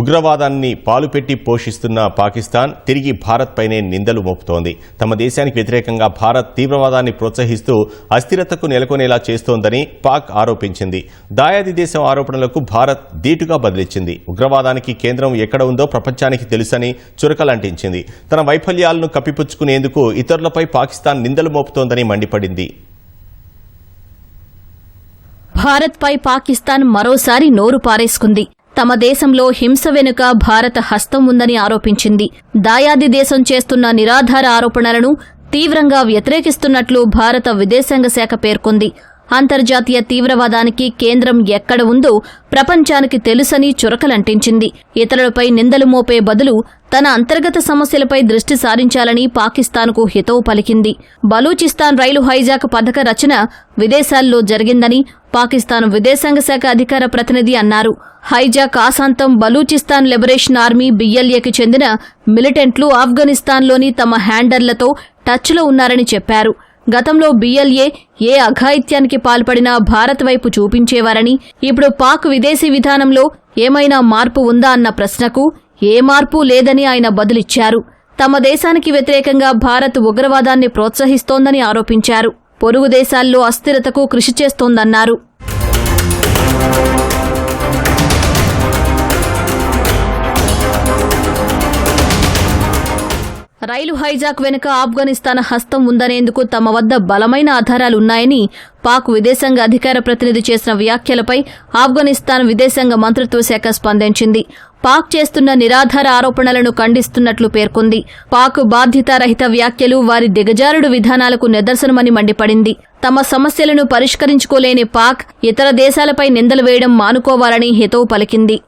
ఉగ్రవాదాన్ని పాలుపెట్టి పోషిస్తున్న పాకిస్తాన్ తిరిగి భారత్పైనే నిందలు మోపుతోంది. తమ దేశానికి వ్యతిరేకంగా భారత్ తీవ్రవాదాన్ని ప్రోత్సహిస్తూ అస్థిరతకు నెలకొనేలా చేస్తోందని పాక్ ఆరోపించింది. దాయాది దేశం ఆరోపణలకు భారత్ ధీటుగా బదిలిచ్చింది. ఉగ్రవాదానికి కేంద్రం ఎక్కడ ఉందో ప్రపంచానికి తెలుసని చురకలంటించింది. తన వైఫల్యాలను కప్పిపుచ్చుకునేందుకు ఇతరులపై పాకిస్తాన్ నిందలు మోపుతోందని మండిపడింది. భారత్పై పాకిస్తాన్ మరోసారి నోరు పారేసుకుంది. తమ దేశంలో హింస వెనుక భారత హస్తం ఉందని ఆరోపించింది. దాయాది దేశం చేస్తున్న నిరాధార ఆరోపణలను తీవ్రంగా వ్యతిరేకిస్తున్నట్లు భారత విదేశాంగ శాఖ పేర్కొంది. అంతర్జాతీయ తీవ్రవాదానికి కేంద్రం ఎక్కడ ఉందో ప్రపంచానికి తెలుసని చురకలంటించింది. ఇతరులపై నిందలు మోపే బదులు తన అంతర్గత సమస్యలపై దృష్టి సారించాలని పాకిస్తాన్కు హితవు పలికింది. బలూచిస్తాన్ రైలు హైజాక్ పథక రచన విదేశాల్లో జరిగిందని పాకిస్తాన్ విదేశాంగ శాఖ అధికార ప్రతినిధి అన్నారు. హైజాక్ ఆశాంతం బలూచిస్తాన్ లిబరేషన్ ఆర్మీ బిఎల్ఏకి చెందిన మిలిటెంట్లు ఆఫ్ఘనిస్తాన్లోని తమ హ్యాండర్లతో టచ్లో ఉన్నారని చెప్పారు. గతంలో బిఎల్ఏ ఏ అఘాయిత్యానికి పాల్పడినా భారత్ వైపు చూపించేవారని ఇప్పుడు పాక్ విదేశీ విధానంలో ఏమైనా మార్పు ఉందా అన్న ప్రశ్నకు ఏ మార్పు లేదని ఆయన బదులిచ్చారు. తమ దేశానికి వ్యతిరేకంగా భారత్ ఉగ్రవాదాన్ని ప్రోత్సహిస్తోందని ఆరోపించారు. పొరుగు దేశాల్లో అస్థిరతకు కృషి చేస్తోందన్నారు. రైలు హైజాక్ వెనుక ఆఫ్ఘనిస్తాన్ హస్తం ఉందనేందుకు తమ వద్ద బలమైన ఆధారాలున్నాయని పాక్ విదేశాంగ అధికార ప్రతినిధి చేసిన వ్యాఖ్యలపై ఆఫ్ఘనిస్తాన్ విదేశాంగ మంత్రిత్వ శాఖ స్పందించింది. పాక్ చేస్తున్న నిరాధార ఆరోపణలను ఖండిస్తున్నట్లు పేర్కొంది. పాక్ బాధ్యతారహిత వ్యాఖ్యలు వారి దిగజారుడు విధానాలకు నిదర్శనమని మండిపడింది. తమ సమస్యలను పరిష్కరించుకోలేని పాక్ ఇతర దేశాలపై నిందలు వేయడం మానుకోవాలని హితవు పలికింది.